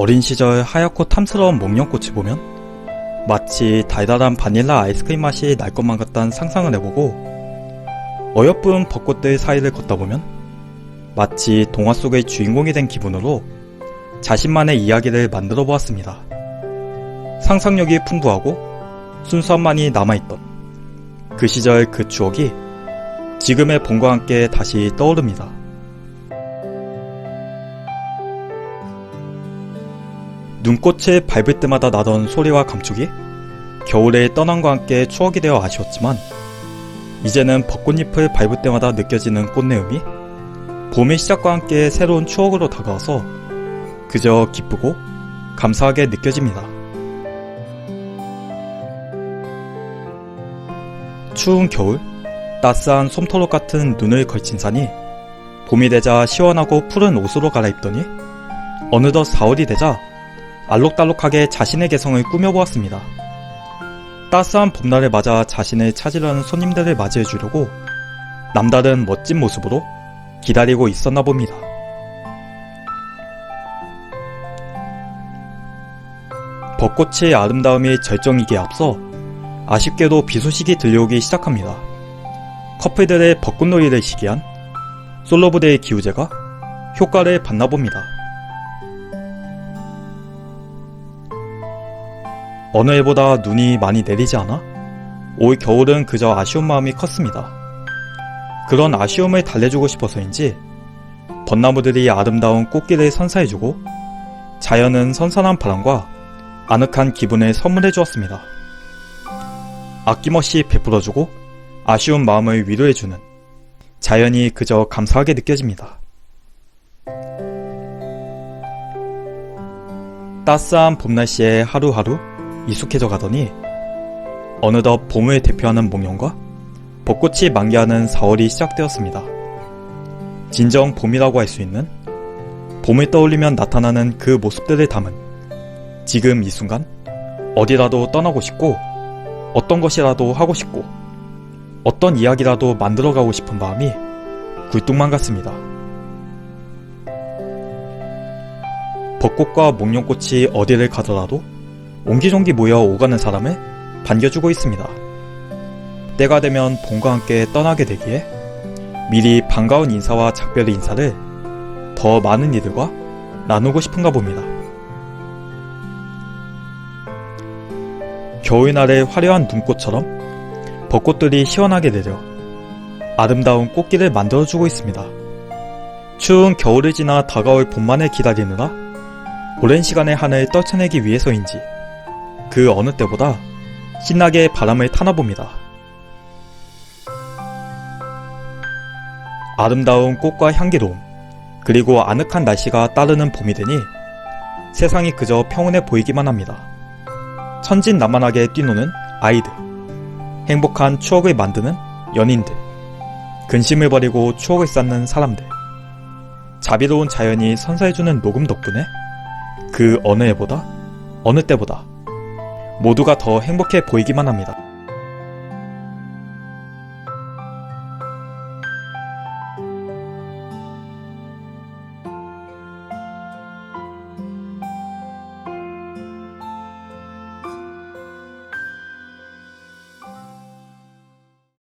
어린 시절 하얗고 탐스러운 목련꽃을 보면 마치 달달한 바닐라 아이스크림 맛이 날 것만 같다는 상상을 해보고 어여쁜 벚꽃들 사이를 걷다 보면 마치 동화 속의 주인공이 된 기분으로 자신만의 이야기를 만들어 보았습니다. 상상력이 풍부하고 순수함만이 남아있던 그 시절 그 추억이 지금의 봄과 함께 다시 떠오릅니다. 눈꽃을 밟을 때마다 나던 소리와 감촉이 겨울의 떠남과 함께 추억이 되어 아쉬웠지만 이제는 벚꽃잎을 밟을 때마다 느껴지는 꽃내음이 봄의 시작과 함께 새로운 추억으로 다가와서 그저 기쁘고 감사하게 느껴집니다. 추운 겨울, 따스한 솜터로 같은 눈을 걸친 산이 봄이 되자 시원하고 푸른 옷으로 갈아입더니 어느덧 4월이 되자 알록달록하게 자신의 개성을 꾸며보았습니다. 따스한 봄날을 맞아 자신을 찾으려는 손님들을 맞이해 주려고 남다른 멋진 모습으로 기다리고 있었나 봅니다. 벚꽃의 아름다움이 절정이기에 앞서 아쉽게도 비 소식이 들려오기 시작합니다. 커플들의 벚꽃놀이를 시기한 솔로부대의 기우제가 효과를 봤나 봅니다. 어느 해보다 눈이 많이 내리지 않아 올 겨울은 그저 아쉬운 마음이 컸습니다. 그런 아쉬움을 달래주고 싶어서인지 벚나무들이 아름다운 꽃길을 선사해주고 자연은 선선한 바람과 아늑한 기분을 선물해 주었습니다. 아낌없이 베풀어주고 아쉬운 마음을 위로해주는 자연이 그저 감사하게 느껴집니다. 따스한 봄 날씨에 하루하루 익숙해져 가더니 어느덧 봄을 대표하는 목련과 벚꽃이 만개하는 4월이 시작되었습니다. 진정 봄이라고 할 수 있는 봄을 떠올리면 나타나는 그 모습들을 담은 지금 이 순간 어디라도 떠나고 싶고 어떤 것이라도 하고 싶고 어떤 이야기라도 만들어가고 싶은 마음이 굴뚝만 같습니다. 벚꽃과 목련꽃이 어디를 가더라도 옹기종기 모여 오가는 사람을 반겨주고 있습니다. 때가 되면 봄과 함께 떠나게 되기에 미리 반가운 인사와 작별 인사를 더 많은 이들과 나누고 싶은가 봅니다. 겨울날의 화려한 눈꽃처럼 벚꽃들이 시원하게 내려 아름다운 꽃길을 만들어주고 있습니다. 추운 겨울을 지나 다가올 봄만을 기다리느라 오랜 시간의 한을 떨쳐내기 위해서인지 그 어느 때보다 신나게 바람을 타나 봅니다. 아름다운 꽃과 향기로움, 그리고 아늑한 날씨가 따르는 봄이 되니 세상이 그저 평온해 보이기만 합니다. 천진난만하게 뛰노는 아이들, 행복한 추억을 만드는 연인들, 근심을 버리고 추억을 쌓는 사람들, 자비로운 자연이 선사해주는 녹음 덕분에 그 어느 해보다, 어느 때보다 모두가 더 행복해 보이기만 합니다.